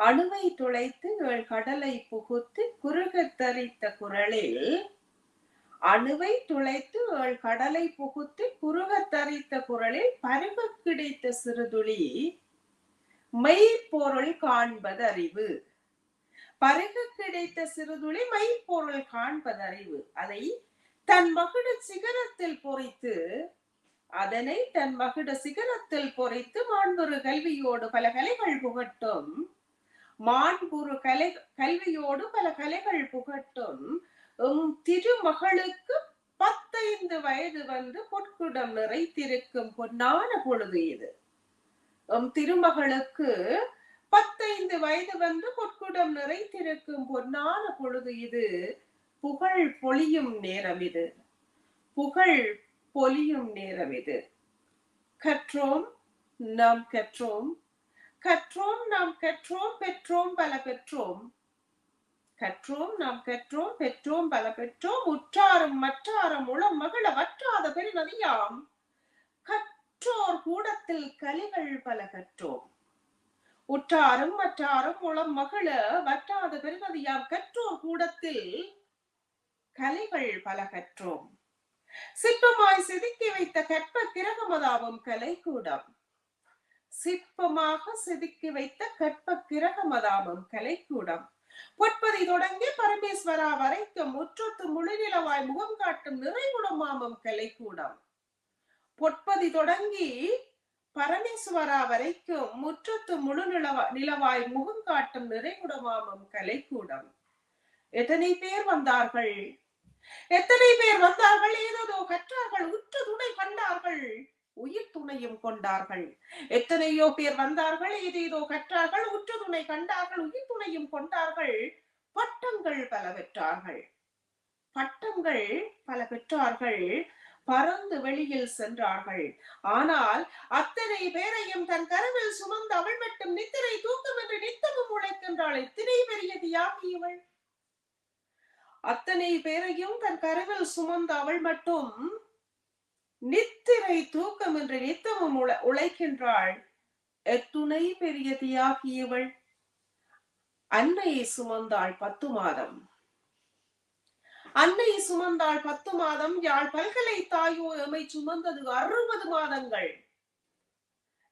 அணுவை துளைத்து இவள் கடலை புகுத்து குறுகத்தரித்த குரலில் அணுவை துளைத்து அவள் கடலை புகுத்து குறுகத்தரித்த குரலில் பருக கிடைத்த சிறுதுளி மெய்ப்பொருள் காண்பது அறிவு பருக கிடைத்த சிறுதுளி மெய்ப்பொருள் காண்பது அறிவு அதை தன் மகுட சிகரத்தில் பொறித்து அதனை தன் மகுட சிகரத்தில் பொறித்து மாண்புறு கல்வியோடு பல கலைகள் புகட்டும். மாண்புறு கலை கல்வியோடு பல கலைகள் புகட்டும். உம் திருமகளுக்கு பத்தைந்து வயது வந்து பொற்குடம் நிறைத்திருக்கும் பொன்னான பொழுது இது. உம் திருமகளுக்கு பத்தைந்து வயது வந்து பொற்குடம் நிறைத்திருக்கும் பொன்னான பொழுது இது. புகழ் பொழியும் நேரம் இது. புகழ் பொலியும் நேரம் இது. கற்றோம் நாம் கற்றோம். கற்றோம் நாம் கற்றோம் பெற்றோம் பல பெற்றோம். கற்றோம் நாம் கற்றோம் பெற்றோம் பல பெற்றோம். உற்றாரும் மற்றாரும் உளம் மகள வற்றாத பெருநதியாம். கற்றோர் கூடத்தில் கலிகள் பல கற்றோம். உற்றாரும் மற்றாரும் உளம் மகள வற்றாத பெருநதியாம். கற்றோர் கூடத்தில் கலைகள் பல கற்றோம். சிற்பமாய் செதுக்கி வைத்த கற்ப கிரகமதாவும் கலைக்கூடம். சிற்பமாக செதுக்கி வைத்த கற்ப கிரகமதாவும் கலைக்கூடம். பொற்பதி தொடங்கி பரமேஸ்வரா வரைக்கும் முற்றத்து முழுநிலவாய் முகம் காட்டும் நிறைகுடமாமம் கலைக்கூடம். பொற்பதி தொடங்கி பரமேஸ்வரா வரைக்கும் முற்றத்து முழு நிலவா நிலவாய் முகம் காட்டும் நிறைகுடமாமம் கலைக்கூடம். எத்தனை பேர் வந்தார்கள்? எத்தனை பேர் வந்தார்கள்? ஏதோ கற்றார்கள் உற்ற துணை கண்டார்கள். உயிர் துணையும் கொண்டார்கள். எத்தனையோ பேர் வந்தார்கள் ஏதேதோ கற்றார்கள் உற்ற துணை கண்டார்கள் உயிர் துணையும் கொண்டார்கள். பட்டங்கள் பல பெற்றார்கள். பட்டங்கள் பல பெற்றார்கள். பறந்து வெளியில் சென்றார்கள். ஆனால் அத்தனை பேரையும் தன் கருவில் சுமந்து அவள் மட்டும் நித்திரை தூக்கம் என்று நித்தமும் உழைக்கின்றாள் எத்தனை பெரிய தியாகி இவள்? அத்தனை பேரையும் தன் கருவில் சுமந்த அவள் மட்டும் நித்திரை தூக்கம் என்று நித்தமும் உழ உழைக்கின்றாள். எத்துணை பெரிய தியாகி இவள் அன்னையை சுமந்தாள் பத்து மாதம். அன்னை சுமந்தாள் பத்து மாதம். யாழ் பல்கலை தாயோ எமை சுமந்தது அறுபது மாதங்கள்.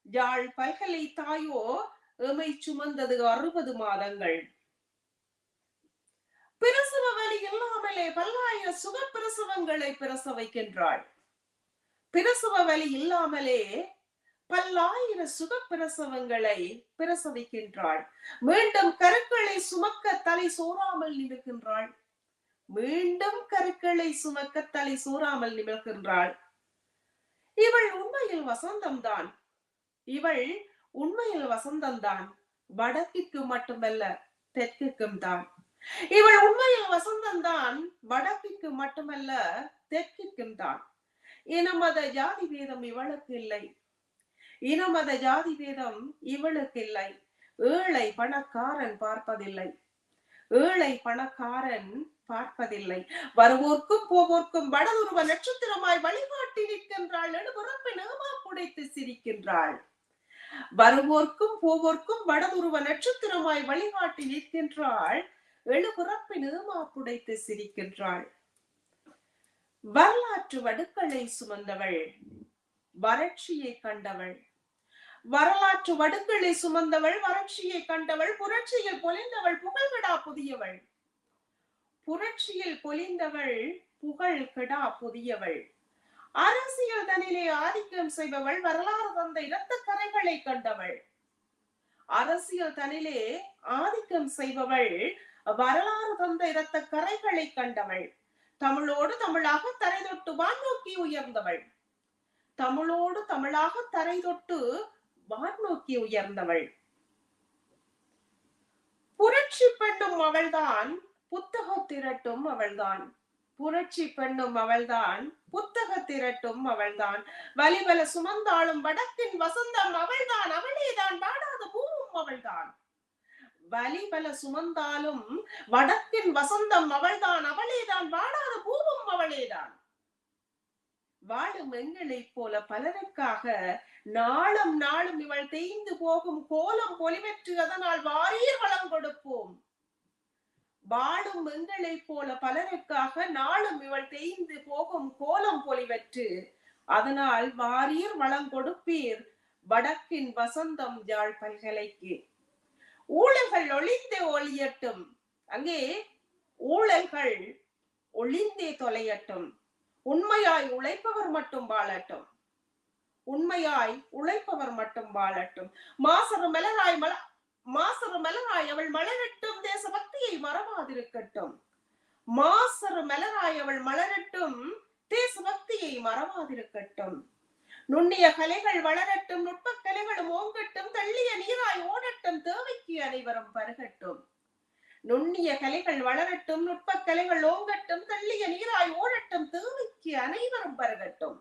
யாழ் பல்கலை தாயோ எமை சுமந்தது அறுபது மாதங்கள். பிரசவ வலி இல்லாமலே பல்லாயிர சுக பிரசவங்களை பிரசவிக்கின்றாள். பிரசவ வலி இல்லாமலே பல்லாயிர சுக பிரசவங்களை பிரசவிக்கின்றாள். மீண்டும் கருக்களை சுமக்க தலை சோறாமல் நிமிர்கின்றாள். மீண்டும் கருக்களை சுமக்க தலை சோறாமல் நிமிர்கின்றாள். இவள் உண்மையில் வசந்தம்தான். இவள் உண்மையில் வசந்தம்தான். வடக்கிற்கு மட்டுமல்ல தெற்குக்கும் தான். இவள் உண்மையில் வசந்தம்தான். வடக்கிற்கு மட்டுமல்ல தெற்கிற்கும் தான். இனமத ஜாதி பேதம் இவளுக்கு இல்லை இனமத ஜாதி பேதம் இவளுக்கு இல்லை ஏழை பணக்காரன் பார்ப்பதில்லை. ஏழை பணக்காரன் பார்ப்பதில்லை. வருவோர்க்கும் போவோர்க்கும் வடதுருவ நட்சத்திரமாய் வழிகாட்டி நிற்கின்றாள். நடுபுறப்பை நேமா புடைத்து சிரிக்கின்றாள். வருவோர்க்கும் போவோர்க்கும் வடதுருவ நட்சத்திரமாய் வழிகாட்டி நிற்கின்றாள். எழுபுறப்பின் ஏமா புடைத்து சிரிக்கின்றாள். வரலாற்று வடுக்களை சுமந்தவள். வறட்சியை கண்டவள். வரலாற்று வடுக்களை சுமந்தவள் வறட்சியை கண்டவள் புரட்சியில் பொலிந்தவள் புகழ்கடா புதியவள். புரட்சியில் பொலிந்தவள் புகழ் கெடா புதியவள். அரசியல் தனிலே ஆதிக்கம் செய்பவள் வரலாறு தந்த இரத்த கரைகளை கண்டவள். அரசியல் தனிலே ஆதிக்கம் செய்பவள் வரலாறு தந்த இரத்த கரைகளை கண்டவள். தமிழோடு தமிழாக தரை தொட்டு வான் நோக்கி உயர்ந்தவள். தமிழோடு தமிழாக தரை தொட்டு வான் நோக்கி உயர்ந்தவள். புரட்சி பெண்ணும் அவள்தான் புத்தக திரட்டும் அவள்தான். புரட்சி பெண்ணும் அவள்தான் புத்தக திரட்டும் அவள்தான். வலிவல சுமந்தாளும் வடக்கின் வசந்தம் அவள்தான் அவளேதான் வாடாத பூவும் அவள்தான். வலிபல சுமந்தாலும் வடக்கின் வசந்தம் அவள்தான் அவளே வாடாத வாழும் எங்களைப் போல பலருக்காக நாளும் நாளும் இவள் தேய்ந்து போகும் கோலம் பொலிவற்று அதனால் வாரீர் வளம் கொடுப்போம். வாழும் எங்களைப் போல பலருக்காக நாளும் இவள் தேய்ந்து போகும் கோலம் பொலிவற்று அதனால் வாரியர் வளம் கொடுப்பீர். வடக்கின் வசந்தம் யாழ் பல்கலைக்கு. ஊழல்கள் ஒளிந்து ஒளியட்டும் அங்கே ஊழல்கள் ஒளிந்தே தொலையட்டும். உண்மையாய் உழைப்பவர் மட்டும் வாழட்டும். உண்மையாய் உழைப்பவர் மட்டும் வாழட்டும். மாசரு மலராய் மல மாசரு மலராய் அவள் மலரட்டும். தேசபக்தியை மறவாதிருக்கட்டும். மாசரு மலராய் அவள் மலரட்டும். தேசபக்தியை மறவாதிருக்கட்டும். நுண்ணிய கலைகள் வளரட்டும். நுட்பக் கலைகளும் ஓங்கட்டும். தள்ளிய நீராய் ஓடட்டும். தேவைக்கு அனைவரும் வருகட்டும். நுண்ணிய கலைகள் வளரட்டும் நுட்பக் கலைகள் ஓங்கட்டும் தள்ளிய நீராய் ஓடட்டும் தேவைக்கு அனைவரும் பருகட்டும்.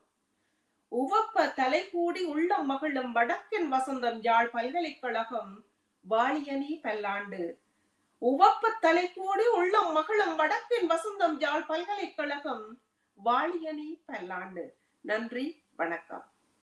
உவப்ப தலை கூடி உள்ளம் மகிழும் வடக்கின் வசந்தம் யாழ் பல்கலைக்கழகம் வாலியனி பல்லாண்டு. உவப்ப தலை கூடி உள்ளம் மகிழும் வடக்கின் வசந்தம் யாழ் பல்கலைக்கழகம் வாலியனி பல்லாண்டு. நன்றி வணக்கம்.